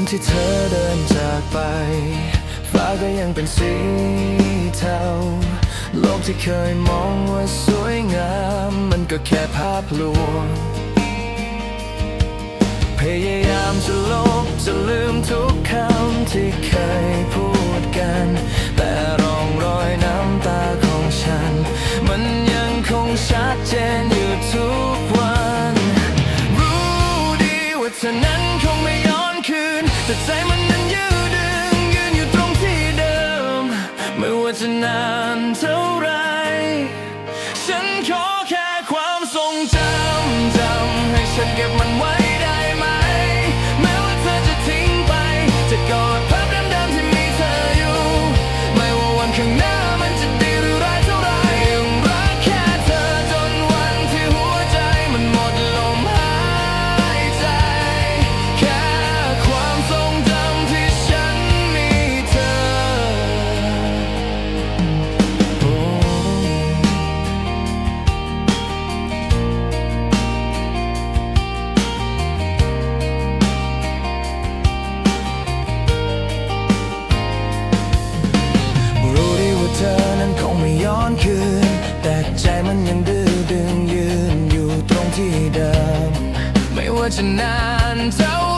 วันที่เธอเดินจากไป ฟ้าก็ยังเป็นสีเทา โลกที่เคยมองว่าสวยงาม มันก็แค่ภาพลวง พยายามจะลบจะลืมทุกคำที่เคยพูดกัน แต่รองรอยน้ำตาของฉัน มันยังคงชัดเจน จะนานเท่าไร ฉันขอแค่ความทรงจำจำให้ฉันเก็บมันไว้ what your nine told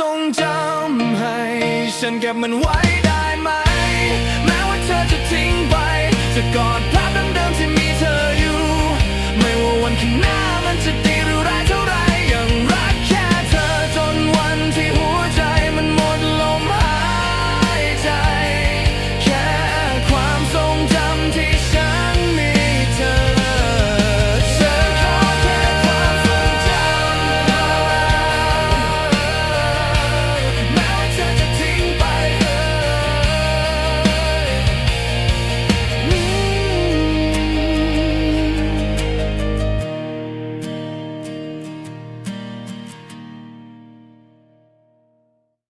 ทรงจำให้ ฉันเก็บมันไว้ได้ไหม แม้ว่าเธอจะทิ้งไป จะกอดภาพเดิมๆที่มีเธออยู่ ไม่ว่าวันข้างหน้า